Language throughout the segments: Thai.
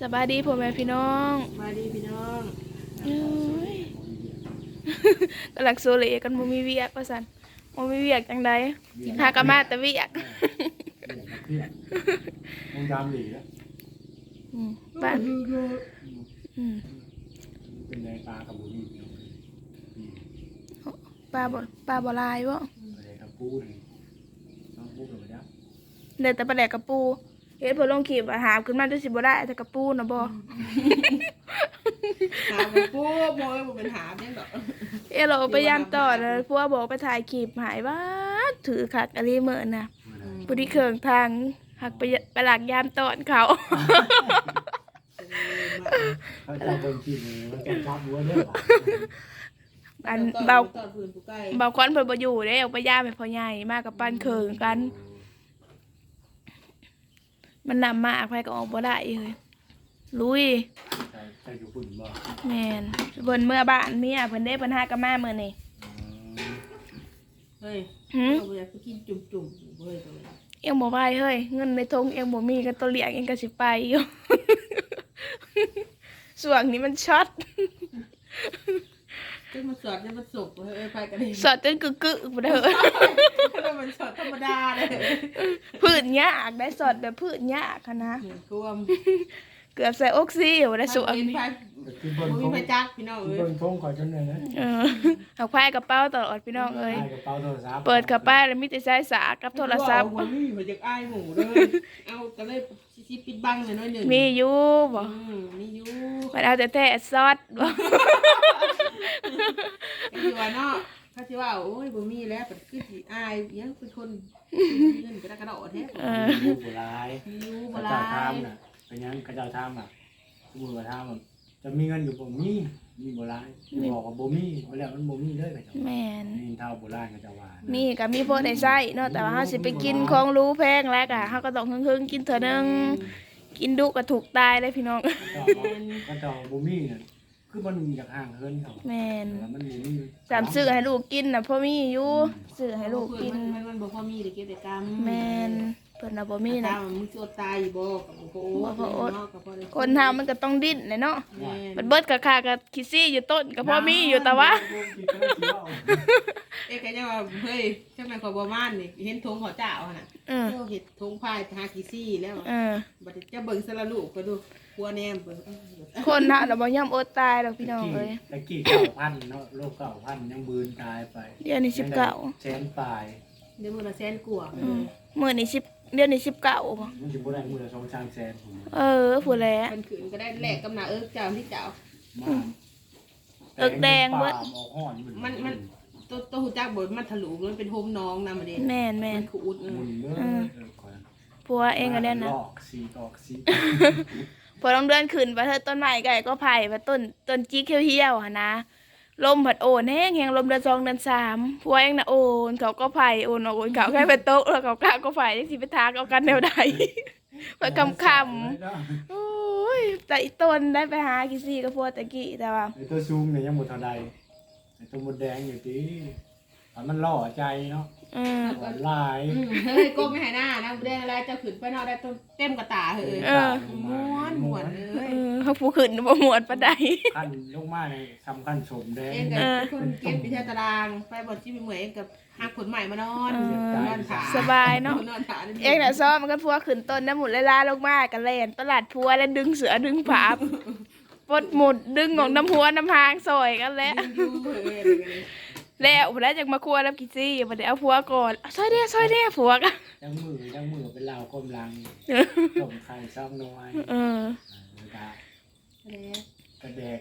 สบายดีพ่อแม่พี่น้องมาดีพี่น้องเอ้ย กำลังโซเลกันบ่มีเวียกว่าซั่นบ่มีเวียกจังใดหากะมาแต่เวียกเครียดมองยามหลีแล้วอืมบ้านอืมเป็นในปลากับบุรีเนาะนี่ปลาบ่ปลาบ่ลายบ่อะไรกับปูนี่ต้องปูกับมันยักษ์ เด้แต่ปลาแดกกระปู เฮ็ดเพิ่นลงคลิปอาหารขึ้นมาด้วยสิบ่ได้แต่กระปูน่ะบ่หาเป็นปูโมยบ่เป็นหาเนี่ยดอกเอ้เราไปยามต่อนะพวกบอกไปถ่ายคลิปหายว่าถือคักอะไรเหมือนน่ะผู้ที่เคืองทางหักไปยไปหลักยามตอนเขาเขาจะเบิ่งกินเลยมันจะจับหัวเด้ออันเบาตอนพื้นผู้ใกล้เบาควันเพิ่นบ่อยู่เด้ออกไปย่ามให้พ่อใหญ่มากับปั้นเคืองกัน มันนำมากไปก็ออกบ่ได้เลยลุยใส่อยู่ฝุ่นบ่แม่นเพิ่นเมื่อบ้านเมียเพิ่นได้เพิ่นหากับมามื้อนี้เฮ้ยหึเราอยากไปกินจุ่มๆเฮ้ยตัวนี้เอ็งบ่ไปเฮ้ยเงินในทงเอ็งบ่มีก็ตัวเลี้ยงเอ็งก็สิไปอยู่ ส่วงนี้มันช็อต จะมาสอดจะมาสุกเฮ้ยไปกันเลยสอดจนกึกกึกๆบ่ได้เฮ้ยแล้วมันสอดธรรมดาเลยพืชยากได้สอดแบบพืชยากค่ะนะเหมือนกวมเกือบใส่ออกซิบ่ได้ส่วงเป็นนี้ ไฟคือบ่เบิ่งมีทงไฟจักพี่น้องเอ้ยเบิ่งทงก่อนจนเลยนะเออเอาไฟกระเป๋าตลอดพี่น้องเอ้ยใส่กระเป๋าโทรศัพท์เปิดกระเป๋าแล้วมีแต่สายสากกับโทรศัพท์ บ่มีมันจะอายหมูเลยเอาก็เลยสิปิดบังเลยน้อยหนึ่งมีอยู่บ่อืมมีอยู่มันเอาแต่แท้ซอสบ่ไอ้ที่ว่าเนาะเขาที่ว่าโอ้ยบ่มีแล้วเป็นคือสิอายยังเป็นคนเงินกระดากระดอแท้เออมีผู้ร้ายมีอยู่กบ่ระหเจ้าลายทำน่ะเป็นหยังกระเจ้าทำอะสมมุติว่าทำอะ จะมีเงินอยู่บ่มีมีบ่ร้ายบอกว่าบ่มีบ่แล้วมันบ่มีเลยกระเจ้าแม่นนี่เท่าโบราณกระเจ้าว่ามีก็มีพอได้ใช้เนาะแต่ว่าเฮาสิไปกินของรู้แพงแล้วก็เฮาก็ต้องครึ่งๆกินเถอะนึงกินดุก็ถูกตายเลยพี่น้องกระเจ้าบอกกระเจ้าบ่มีน่ะคือมันอยากห่างเฮินเขาแม่นแต่ว่ามันบ่มีสามซื้อให้ลูกกินน่ะพ่อมีอยู่ซื้อให้ลูกกิน มันมันบ่พอมีได้เก็บได้กรรมแม่น เพิ่นน่ะบ่มีตานะมันมึงสิอดตายอยู่บ่กับบ่โอ้บ่พออด เนาะกับบ่ได้คนเฮามันก็ต้องดิ้นแหละเนาะแม่มันเบิดกะค่าก็คิซี่อยู่ต้นก็พ่อมีอยู่แต่ว่า เอ๊ะแกจะว่าเฮ้ยใช่ไหมขอยบ่ม่านนี่เห็นธงเขาเจ้าหั่นน่ะเออเจ้าเฮ็ดธงพายหากี่ซี่แล้วเออ บัดนี้จะเบิ่งสละลูกก็ดูหัวแนมเบิ่งเอ้ยคนเฮาน่ะบ่ยอมอดตายดอกพี่น้องเอ้ยตะกี้เก้าพันเนาะโลกเก้าพันยังบืนกายไปเดี๋ยวนี้19 แสนปลายเดี๋ยวมื้อละแสนกว่าอืมมื้อนี้10 เดี๋ยวนี้19บ่มันสิบ่ได้มื้อละสองสามแสนผมเออผู้แลเพิ่นขืนก็ได้แลกกำนาเอิกเจ้าที่เจ้า มาเอิกแดงเบิดปลาออกห้อนมันมัน ตัวตัวหูจักบ่มันทะลุมันเป็นโฮมน้องนำมาเด้แม่นแม่มันนขูดเอหมุอนเด้อเออ เออก่อนผัวเองก็ได้นะ ลอกสีออกสีพอต้องเดือนขึ้นไปเธอต้นไม้ไก่ก็ไผ่ไปต้นต้นจี้เขียวๆหั่นนะ ลมผัดโอนแห้งแห้งลมเดือนสองเดือนสามผัวเองน่ะโอนเขาก็ไผ่โอนออกโอนเขาแค่เป็นโต๊ะแล้วเขากล้าก็ไผ่ที่สิไปทางเอากันแนวใดไปคำคำๆโอ้ยแต่อีต้นได้ไปหากิซี่กับพัวตะกี้แต่ว่าไอ้ตัวซูมเนี่ยยังบ่เท่าใดไอ้ตัวมดแดงอยู่ติอันมันล่อใจเนาะเอออ่อนลายอืมเฮ้ยโกไม่ให้หน้านะบ่ได้อะไรเจ้าขืนไปเนอกได้ต้นเต็มกระตาเฮ้ยเออม้วนม้วนเอ้ยเออเขา ผู้ขึ้นบ่หมวดปานใดขั้นลงมาในสำคัญสมแดงเองกับคนเก็บไปที่ตาราง ไปบ่ที่มีเหมือนเองกับหาขนใหม่มานอนเอนอนขาสบายเนาะนอนขาเองน่ะซ้อมมันก็พัวขึ้นต้นน้ำหมุนลาลงมากันแล่นตลาดพัวแล้วดึงเสือดึงผาปดหมุดดึงของน้ำหัวน้ำหางซอยกันแล้วดึงอยู่เฮ้ยแล้วพอแล้จากมาครัวแล้วกิซี่มาเดี๋ยวเอาผัวก่อนซอยเดียวซอยเดียวผัวกันยังมือยังมือเป็นลาวก้มลังต้มไข่ซ้ำน้อยเออ กะ แล้ว กระแดก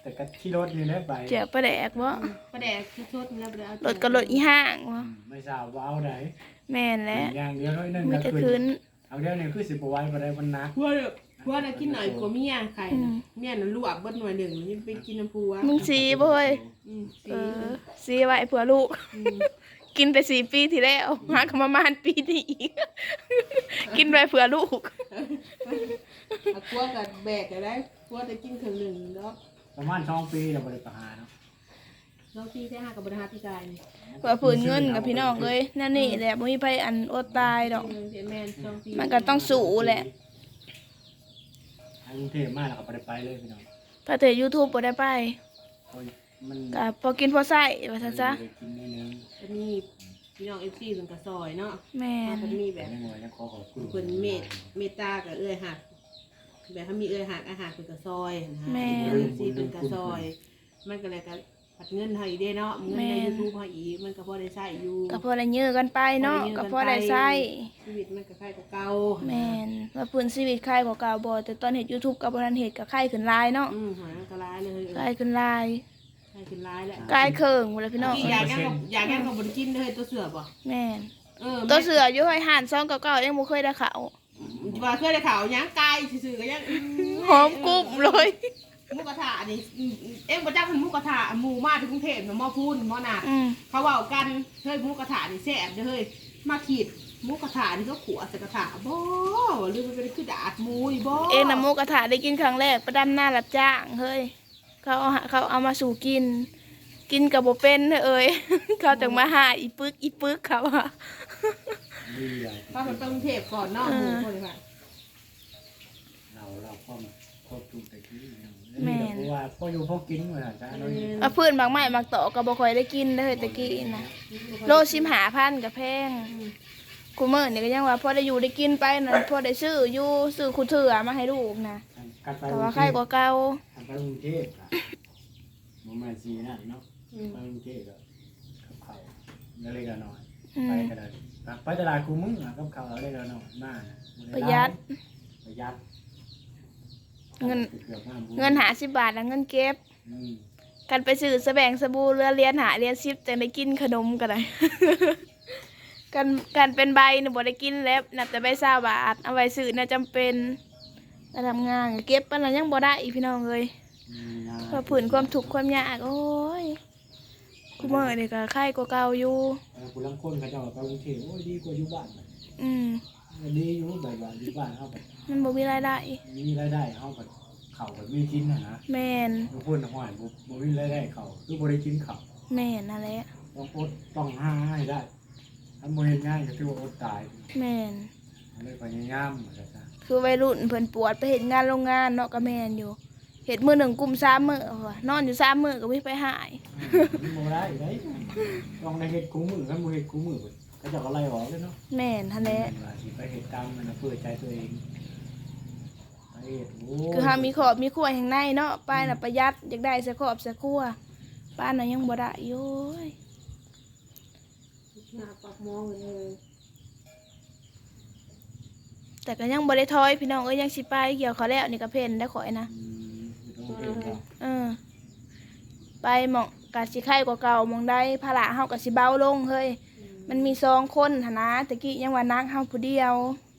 แต่ กะที่รถนี่แหละไปเจ็บประแดกวะประแดกคือชดแล้วประแดกรถก็รถอีห้างวะไม่ทราบว่าเอาไหนแม่นแหล้วอย่างเดียวน้อยหนึงมีก็แต่คืคือนนเอาเดี๋ยวนี้คือสิบไว้บ่ได้มันหนักพัวพัวน่ะกินหน่อยกว่าเมียไข่อืมเมียน่ะลวกเบิดหน่วยหนึ่งนี่ไปกินน้ำพัวมึงสีบ่เฮ้ยอืมเออสีไว้เผื่อลูกกินแต่สี่ปีที่แล้วหากมาประมาณปีนี้อีก กินไว้เผื่อลูก เอาพัวกับแบกก็ได้พัวจะกินถึงหนึ่งแล้ว ประมาณสองปีเราบ่ได้ประหารเนาะน้องพี่แค่ห้ากับบริหารพี่กายนี่เผื่อผืนเงินกับพี่น้องเลยนั่นนี่แหละบ่มีไผอันอดตายดอกเออเดี๋ยวแม่นน้องพี่มันก็ต้องสู้แหละอกรุงเทพมาแล้วก็บ่ได้ไปเลยพี่น้องพระเตยูทูบบ่ได้ไปเพราะมันก็พอกินพอใส่ว่าซั่นซะได้กินนิดนึงอันนี้พี่น้องเอฟซีเป็นกระซอยเนาะแม่มันนมีแบแต่บ ไม่หมดยังขอขอบคุณ เพิ่นเมตเมตตากับเอื้อยหัก แบบเขามีเอื้อยหักอาหารเป็นกระซอยนะฮะเอฟซีเป็นกระซอย มันก็เลยก็ปัดเงินให้อีกเด้เนาะเงินในยูทูบให้อีกมันก็พอได้ใช้อยู่ ก็พอได้ยื้อกันไปเนาะก็พอได้ใช้ชีวิตมันก็คล้ายกับเก่าแม่นว่าพื้นชีวิตใครกว่าเก่าบ่แต่ตอนเฮ็ด YouTube ก็บ่ทันเฮ็ดก็ไข้ขึ้นหลายเนาะอืมหอยมันก็ร้ายเลยไข้ขึ้นหลายใช่ขึ้นร้ายแหละกายเคิงหมดเลยพี่น้องอีกอย่างแง่ก็อย่างแง่ก็บ่ได้กินเลยตัวเสือบ่แม่นเออตัวเสืออยู่ห้อยห่านซองเก่าๆยังบ่เคยได้เขา วว่าเคยได้ข่าวยังกายซื่อๆก็ยังหอมกรุบเลยหมูกระทะนี่อืมเอ็งบ่จักเป็นหมูกระทะหมูมาที่กรุงเทพน่ะหม้อพูนหม้อนาดอืมเขาเว้ากันเฮ้ยหมูกระทะนี่แซ่บเด้อเฮ้ยมาขีดหมูกระทะนี่ก็ขัวใส่กระทะบ่หรือมันเป็นคือดาดหมูอีบ่เอ็นน้ำหมูกระทะได้กินครั้งแรกประดำหน้ารับจ้างเฮ้ยเขาเอาหาเขาเอามาสู่กิน กินกับบ่เป็นเอ้ยเขาจังมาหาอีปึกอีปึกเขาอะ ดีใหญ่พาไปกรุงเทพก่อนเนาะหมูคนนี้ว่าเราเราก็มาครบทุกแต่กี้นี่เพราะว่าพ่ออยู่พ่อกินมาจ้าเราเนี่ยเอาพื้นบางไม้บางต่อก็บ่ค่อยได้กินเลยตะกี้นะโลชิมหาพันกับแพงกูเมื่อนี่ก็ยังว่าพอได้อยู่ได้กินไปนะพอได้ซื้ออยู่ซื้อคูเถื่อมาให้ลูกนะการไปแต่กรุว่างเทไข้พกว่าเก่าการไปกรุงเทพอะมันมาซีนั่นเนาะอืมไปกรุงเทพก็กับเขาเล็กๆน้อยอื ไปมก็ได้ไปตลาดกูมึงอะกับเขาเล็กๆน้อยมากประหยัด ประหยัดเงิน กือบห้าหมื่เงินหาสิบบาทแล้วเงินเก็บ อืมกันไปซื้อสแบงสบู่เรือเรียนหาเรียนซิปแต่ได้กินขนมก็ได้ กันกันเป็นใบหนูบ่ได้กินแล้วนับแต่ใบซาบาทเอาไว้ซื้อน่าจำเป็นแต่ทำงานก็เก็บปานนั้นยังบ่ได้อีกพี่น้องเลยอืมนะ เพราะผืนความทุกข์ความยากโอ้ย กูเมื่อนี่ก็ไข้กว่าเก่าอยู่เออคุณลังคนเขาจะไปกรุงเทพโอ้ยดีกว่าอยู่บ้านอืมดีอยู่แบบว่าอยู่บ้านเขาแบบมันบ่มีรายได้มีรายได้เขาแบบเขาแบบมีกินนะนะแม่นบางคนหอยบ่บ่มีรายได้เขาคือบ่ได้กินเขาแม่นนั่นแหละต้องอดต้องหาให้ได้ทำบ่เห็นง่ายก็ถือว่าอดตายแม่นมันเลยพยายามเหมือนกันจ้ะคือวัยรุ่นเพิ่นปวดไปเฮ็ดงานโรงงานเนาะก็แม่นอยู่ เฮ็ดมื้อหนึ่งกลุ่มสามมื้อว่ะนอนอยู่สามมื้อก็ไม่ไปหายมันบ่ได้ได้ต้องได้เฮ็ดกู้มือกันบ่เฮ็ดกู้มือก็จะก็ไล่ออกเลยเนาะแม่นหั่นแหละว่าสิไปเฮ็ดตามมันน่ะเพื่อใจตัวเองไปเฮ็ดโอ้คือเฮามีครอบมีครัวแห่งในเนาะป้ายน่ะประหยัดอยากได้สักครอบสักครัวป้านน่ะยังบ่ได้อยู่โอ้ยหน้าปากมองเลยแต่ก็ยังบ่ได้ถอยพี่น้องเอ้ยยังสิไปเกี่ยวเขาแล้วนี่ก็เพิ่นได้ข่อยนะ อืมอยู่ตรงเพิ่นก็ เออ ไปหมองกะสิไข้กว่าเก่าหมองได้ภาระเฮาก็สิเบาลงเฮ้ยมันมีสองคนหั่นนะตะกี้ยังว่านักเฮาผู้เดียว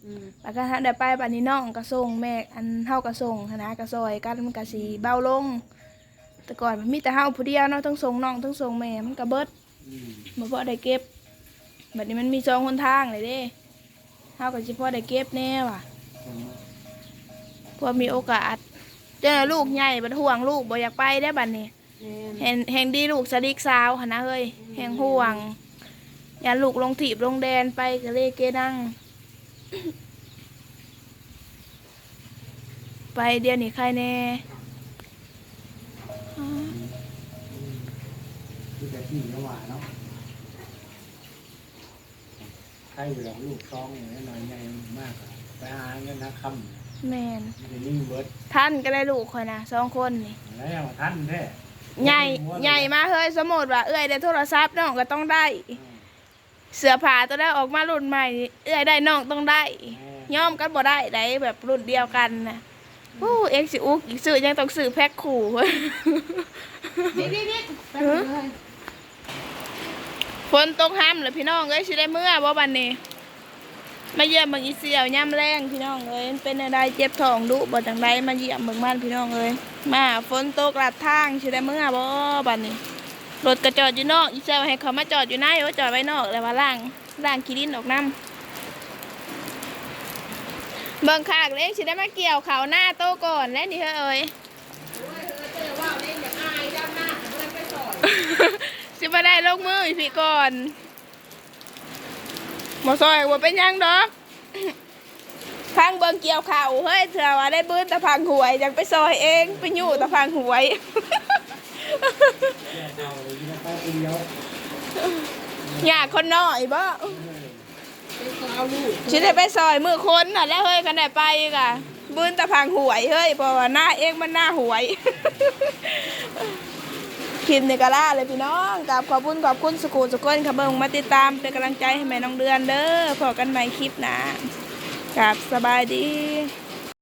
อืมแล้วก็ถ้าได้ไปบัดนี้น้องก็ส่งแม่อันเฮาก็ส่งหั้นนะก็ซอยกันมันก็สิเบาลง แต่ก่อนมันมีแต่เฮาผู้เดียวเนาะทั้งส่งน้องทั้งส่งแม่มันก็เบิดอืมบ่พอได้เก็บบัดนี้มันมีสองคนทางเลยเด้เฮาก็สิพอได้เก็บแน่ว่ะพอมีโอกาสเจอลูกใหญ่บัดห่วงลูกบ่อยากไปได้บัดนี้ แม่นแห่งแห่งดีลูกสดิกสาวหั่นนะเฮ้ยแห่งห่วง อย่าลูกลงถีบลงแดนไปก็เลยเกนั่งไปเดี๋ยวนี้ใครแน่คือแต่ที่เมื่อวานเนาะใครอยู่หลังลูกซองอย่างน้อยใหญ่มากอะไปหาเงินหาคำแมนมันจะยิ่งเบิดท่านก็ได้ลูกคอยนะสองคนนี่แล้วท่านแท้ ใหญ่ใหญ่มาเฮ้ยสมมติว่าเอื้อยได้โทรศัพท์น้องก็ต้องได้ เสื้อผ้าตัวได้ออกมารุ่นใหม่นี่เอื้อยได้น้องต้องได้ย่อมกันบ่ได้ได้แบบรุ่นเดียวกันนะโอ้เอ็กซิอุกอีกสื่อยังต้องสื่อแพ็คขู่เว้ยนี่นี่นี่แป๊บนึงเลยฝนตกห้ำเลยพี่น้องเอ้ยสิได้เมื่อบ่บันนี้ มาเยี่ยมเบิ่งอีเสียวย่ำแรงพี่น้องเอ้ยเป็นอะไรเจ็บท้องดุบ่จังไดมาเยี่ยมเบิ่งมันพี่น้องเอ้ยมาฝนตกลัดทางสิได้เมื่อบ่บัดนี้รถก็จอดอยู่นอกอีเสียวให้เขามาจอดอยู่ในว่าจอดไว้นอกแล้วว่าล่างล่างขี้ดินออกน้ำเบิ่งคากเล็กสิได้มาเกี่ยวเขาหน้าโตก่อนแล้วนี่เฮ้ยโอ้ยเออเจอว่าเล่นอย่างอายด้านหน้าเพื่อนไปสอนสิมาได้ลงมืออีกพี่ก่อน หมอซอยว่าเป็นยังดอกพังเบิงเกี่ยวข่าวเฮ้ยเถื่อว่าได้บื้นตะพังหวยอยากไปซอยเองไปอยู่ตะพังหวยอยากคนน้อยบ่ชิได้ไปซอยมือคนน่ะแล้วเฮ้ยกันได้ไปกะบื้นตะพังหวยเฮ้ยเพราะว่าหน้าเองมันหน้าหวย คลิปนี้ก็ล่าเลยพี่น้องกับขอบคุณขอบคุณสกูสกุลค่ะเบิ่งมาติดตามเป็นกำลังใจให้แม่น้องเดือนเด้อพอกันใหม่คลิปหน้ากับสบายดี